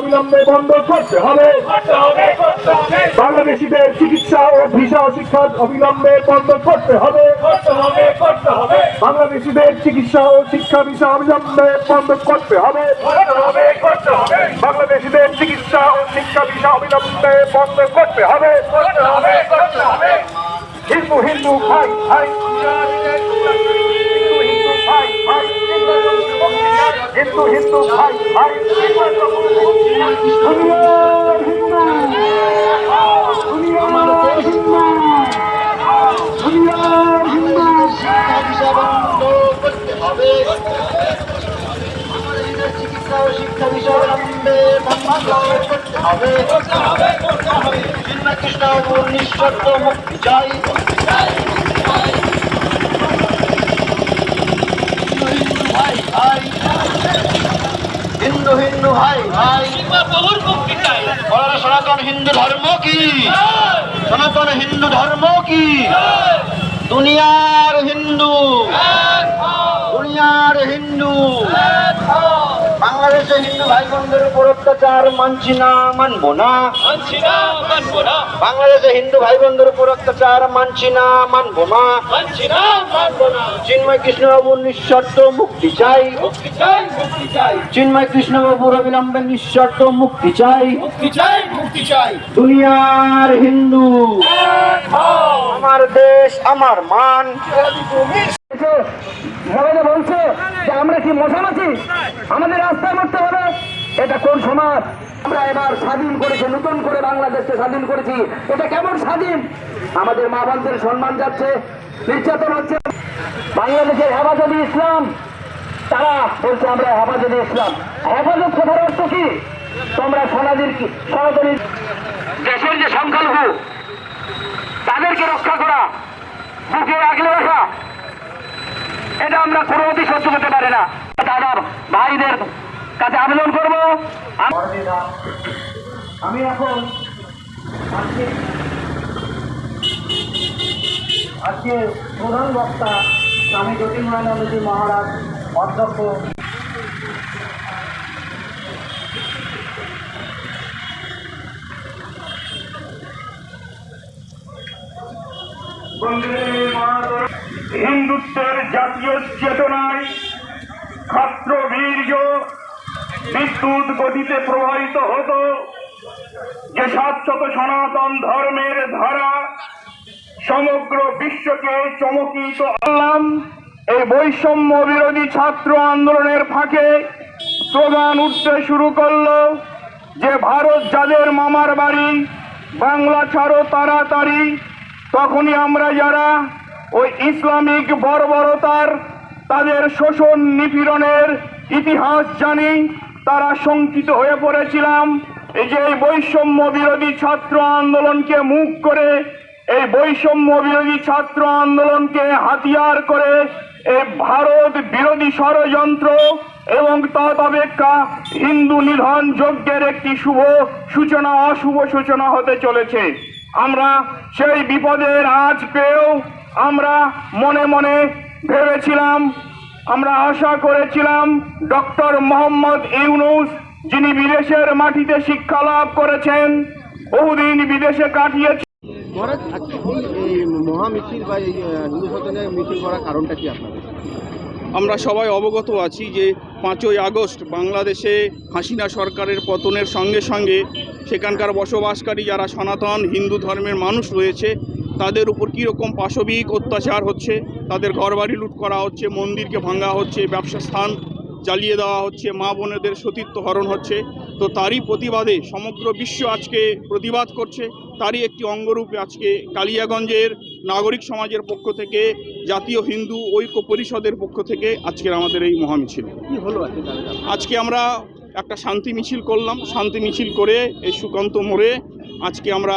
অবিলম্বে বন্ধ করতে হবে। বাংলাদেশিদের চিকিৎসা ও ভিসা শিক্ষা অবিলম্বে বন্ধ করতে হবে। বাংলাদেশিদের চিকিৎসা ও শিক্ষা ভিসা অবিলম্বে বন্ধ করতে হবে। বাংলাদেশিদের চিকিৎসা ও শিক্ষা ভিসা অবিলম্বে বন্ধ করতে হবে। হিন্দু হিন্দু, ভাই ভাই। হিন্দু হিন্দু ভাই ভাই দুনিয়ার হিন্দু। দুনিয়ার হিন্দু। দুনিয়ার হিন্দু। চিকিৎসা শিক্ষা বিষয় হবে কৃষ্ণ মুক্তি চাই হিন্দু হিন্দু ভাই। ভাই। বলো সনাতন হিন্দু ধর্ম কি? সনাতন হিন্দু ধর্ম কি? দুনিয়ার হিন্দু। দুনিয়ার হিন্দু। বাংলাদেশে হিন্দু ভাই বোনদের উপর অত্যাচার মানছি না মানবো না। বাংলাদেশে হিন্দু ভাই বোনদের উপর অত্যাচার মানছি না মানবো না। চিন্ময় কৃষ্ণবাবুর নিঃশর্ত মুক্তি চাই। চিন্ময় কৃষ্ণবাবুর অবিলম্বে নিঃশর্ত মুক্তি চাই। দুনিয়ার হিন্দু আমার দেশ আমার মান। মনে বলছে যে আমরা কি মশামাছি? আমাদের রাস্তায় মারতে হবে। এটা কোন সমাজ? আমরা এবার স্বাধীন করেছি, নতুন করে বাংলাদেশকে স্বাধীন করেছি। এটা কেমন স্বাধীন? আমাদের মা বোনদের সম্মান যাচ্ছে, নির্যাতন হচ্ছে। বাংলাদেশের হেফাজতে ইসলাম। তারা বলছে আমরা হেফাজতে ইসলাম। হেফাজত কথার অর্থ কি? তোমরা কি সনাতনী দেশের যে সংখ্যালঘু, তাদেরকে রক্ষা করা, বুকে আগলে রাখা এটা আমরা কোনো অতি সহ্য করতে পারি না। দাদা ভাইদের কাছে আবেদন করব। আমি এখন আজকে প্রধান বক্তা স্বামী জ্যোতির্ময়ানন্দজি মহারাজ, অধ্যক্ষ। হিন্দুত্বের জাতীয় চেতনায় ছাত্র বীর্য বিদ্যুৎ গতিতে প্রবাহিত হতো। যে শাশ্বত সনাতন ধর্মের ধারা সমগ্র বিশ্বকে চমকিত আনলাম এই বৈষম্য বিরোধী ছাত্র আন্দোলনের ফাঁকে স্লোগান উঠতে শুরু করল যে ভারত যাদের মামার বাড়ি, বাংলা ছাড়ো তাড়াতাড়ি, তখনই আমরা যারা ওই ইসলামিক বর্বরতার তাদের শোষণ নিপীড়নের ইতিহাস জানি, তারা শঙ্কিত হয়ে পড়েছিলাম। এই যে এই বৈষম্য বিরোধী ছাত্র আন্দোলনকে মুখ করে, এই বৈষম্য বিরোধী ছাত্র আন্দোলনকে হাতিয়ার করে, এই ভারত বিরোধী ষড়যন্ত্র এবং তদপেক্ষা হিন্দু নিধন যজ্ঞের একটি শুভ সূচনা, অশুভ সূচনা হতে চলেছে। আমরা সেই বিপদের আজ পেয়েও আমরা মনে মনে ভেবেছিলাম আমরা আশা করেছিলাম ডক্টর মোহাম্মদ ইউনুস যিনি বিদেশের মাটিতে শিক্ষা লাভ করেছেন বহুদিন বিদেশে কাটিয়েছেন। মহারাজ আজকে এই মহামিছিল বা হিন্দু সদনে মিছিল করার কারণটা কি আপনাদের? আমরা সবাই অবগত আছি যে পাঁচই আগস্ট বাংলাদেশে হাসিনা সরকারের পতনের সঙ্গে সঙ্গে সেখানকার বসবাসকারী যারা সনাতন হিন্দু ধর্মের মানুষ রয়েছে তাদের উপর কীরকম পাশবিক অত্যাচার হচ্ছে? তাদের ঘরবাড়ি লুট করা হচ্ছে মন্দিরকে ভাঙা হচ্ছে ব্যবসা স্থান জ্বালিয়ে দেওয়া হচ্ছে মা বোনেদের সতীত্ব হরণ হচ্ছে। তো তারই প্রতিবাদে সমগ্র বিশ্ব আজকে প্রতিবাদ করছে। তারই একটি অঙ্গরূপে আজকে কালিয়াগঞ্জের নাগরিক সমাজের পক্ষ থেকে জাতীয় হিন্দু ঐক্য পরিষদের পক্ষ থেকে আজকের আমাদের এই মহামিছিল। আজকে আমরা একটা শান্তি মিছিল করলাম। শান্তি মিছিল করে এই সুকান্ত মোড়ে আজকে আমরা